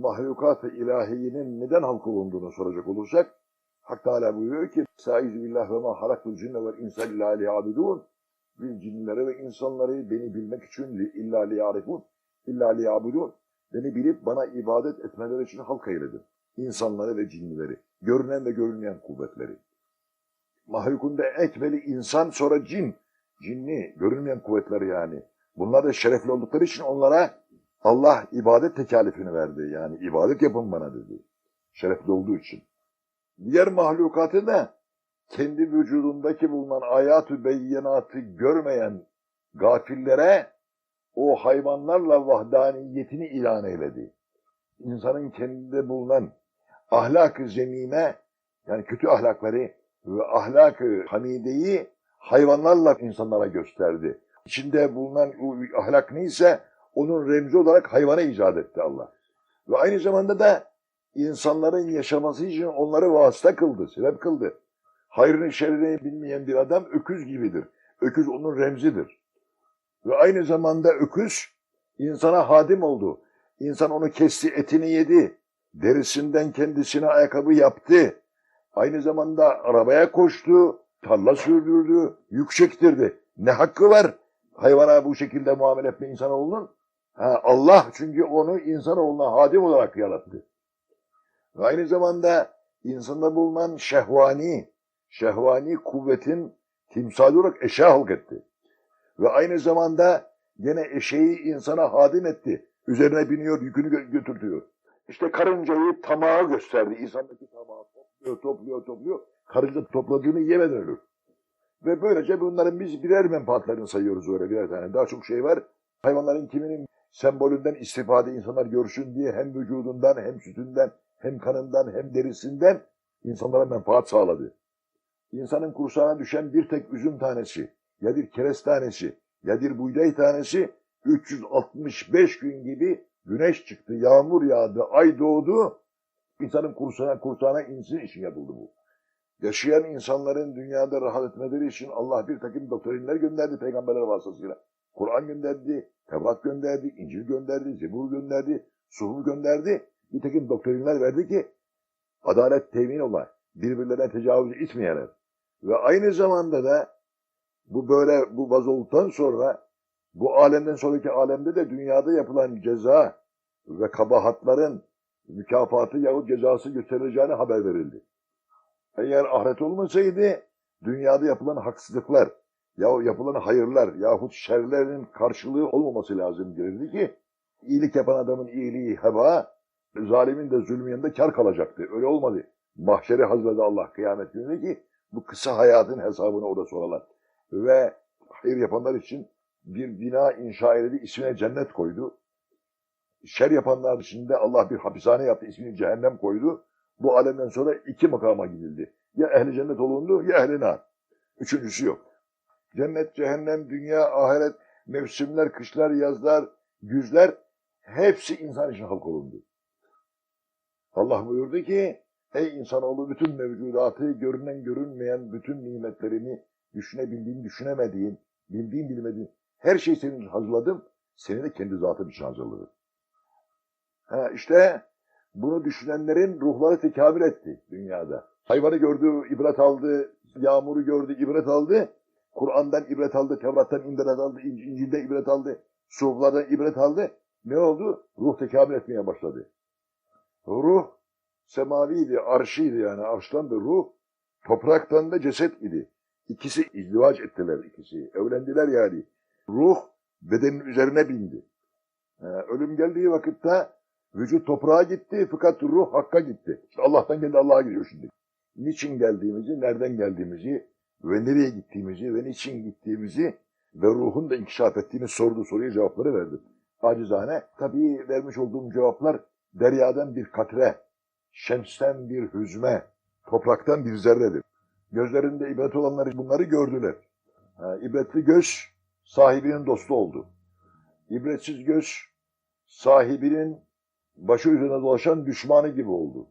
mahlukat-ı ilahiyenin neden halk olunduğunu soracak olursak, Hak Teala buyuruyor ki, Saizu billah ve ma halaktul cinne vel insan illa liyabidun. Biz cinleri ve insanları beni bilmek için illa liyarifun, illa liyabidun. Beni bilip bana ibadet etmeleri için halk eyledim. İnsanları ve cinlileri, görünen ve görünmeyen kuvvetleri. Mahlukunda ekmeli insan sonra cin, cinni, görünmeyen kuvvetler yani. Bunlar da şerefli oldukları için onlara Allah ibadet tekalifini verdi. Yani ibadet yapın bana dedi. Şerefli olduğu için. Diğer mahlukatı da kendi vücudundaki bulunan ayat-ı beyyenatı görmeyen gafillere o hayvanlarla vahdaniyetini ilan eyledi. İnsanın kendinde bulunan ahlak-ı zemime yani kötü ahlakları ve ahlak-ı hamideyi hayvanlarla insanlara gösterdi. İçinde bulunan ahlak neyse onun remzi olarak hayvana icat etti Allah. Ve aynı zamanda da insanların yaşaması için onları vasıta kıldı, sebep kıldı. Hayrını şerrini bilmeyen bir adam öküz gibidir. Öküz onun remzidir. Ve aynı zamanda öküz insana hadim oldu. İnsan onu kesti, etini yedi. Derisinden kendisine ayakkabı yaptı. Aynı zamanda arabaya koştu, tarla sürdürdü, yük çektirdi. Ne hakkı var hayvana bu şekilde muamele etme insanoğlunun? Allah çünkü onu insanoğluna hadim olarak yarattı. Ve aynı zamanda insanda bulunan şehvani, şehvani kuvvetin timsali olarak eşya halk etti. Ve aynı zamanda gene eşeği insana hadim etti. Üzerine biniyor, yükünü gö- götürtüyor. İşte karıncayı tamağı gösterdi. İnsandaki tamağı topluyor, topluyor, topluyor. Karınca topladığını yemeden ölür. Ve böylece bunların biz birer menfaatlerini sayıyoruz öyle birer tane. Daha çok şey var. Hayvanların kiminin sembolünden istifade insanlar görsün diye hem vücudundan hem sütünden hem kanından hem derisinden insanlara menfaat sağladı. İnsanın kursağına düşen bir tek üzüm tanesi, ya bir keres tanesi, ya bir buğday tanesi 365 gün gibi güneş çıktı, yağmur yağdı, ay doğdu. İnsanın kursağına, kursağına insin için yapıldı bu. Yaşayan insanların dünyada rahat etmeleri için Allah bir takım doktrinler gönderdi peygamberler vasıtasıyla. Kur'an gönderdi, Tevrat gönderdi, İncil gönderdi, Zebur gönderdi, Suhuf gönderdi. Bir takım doktrinler verdi ki adalet temin ola, birbirlerine tecavüz etmeyeler. Ve aynı zamanda da bu böyle bu vaz sonra bu alemden sonraki alemde de dünyada yapılan ceza ve kabahatların mükafatı yahut cezası gösterileceğine haber verildi. Eğer ahiret olmasaydı dünyada yapılan haksızlıklar ya yapılan hayırlar yahut şerlerin karşılığı olmaması lazım gelirdi ki iyilik yapan adamın iyiliği heba, zalimin de zulmün yanında kar kalacaktı. Öyle olmadı. Mahşeri hazırladı Allah kıyamet gününde ki bu kısa hayatın hesabını orada sorarlar. Ve hayır yapanlar için bir bina inşa edildi, ismine cennet koydu. Şer yapanlar içinde Allah bir hapishane yaptı, ismini cehennem koydu. Bu alemden sonra iki makama gidildi. Ya ehli cennet olundu ya ehli nar. Üçüncüsü yok. Cennet, cehennem, dünya, ahiret, mevsimler, kışlar, yazlar, güzler hepsi insan için halk olundu. Allah buyurdu ki ey insanoğlu bütün mevcudatı görünen görünmeyen bütün nimetlerini düşünebildiğin düşünemediğin, bildiğin bilmediğin her şeyi senin hazırladım. Seni de kendi zatım için hazırladım. Ha işte bunu düşünenlerin ruhları tekamül etti dünyada. Hayvanı gördü, ibret aldı, yağmuru gördü, ibret aldı. Kur'an'dan ibret aldı, Tevrat'tan ibret aldı, İnc- İncil'den ibret aldı, Suhuflardan ibret aldı. Ne oldu? Ruh tekamül etmeye başladı. Ruh semaviydi, arşıydı yani arştan da ruh. Topraktan da ceset idi. İkisi izdivaç ettiler ikisi. Evlendiler yani. Ruh bedenin üzerine bindi. Ee, ölüm geldiği vakitte vücut toprağa gitti fakat ruh hakka gitti. İşte Allah'tan geldi Allah'a gidiyor şimdi. Niçin geldiğimizi, nereden geldiğimizi ve nereye gittiğimizi ve niçin gittiğimizi ve ruhun da inkişaf ettiğini sorduğu soruya cevapları verdim. Acizane. Tabii vermiş olduğum cevaplar deryadan bir katre, şemsten bir hüzme, topraktan bir zerredir. Gözlerinde ibret olanları bunları gördüler. Ha, ibretli göz sahibinin dostu oldu. İbretsiz göz sahibinin başı üzerine dolaşan düşmanı gibi oldu.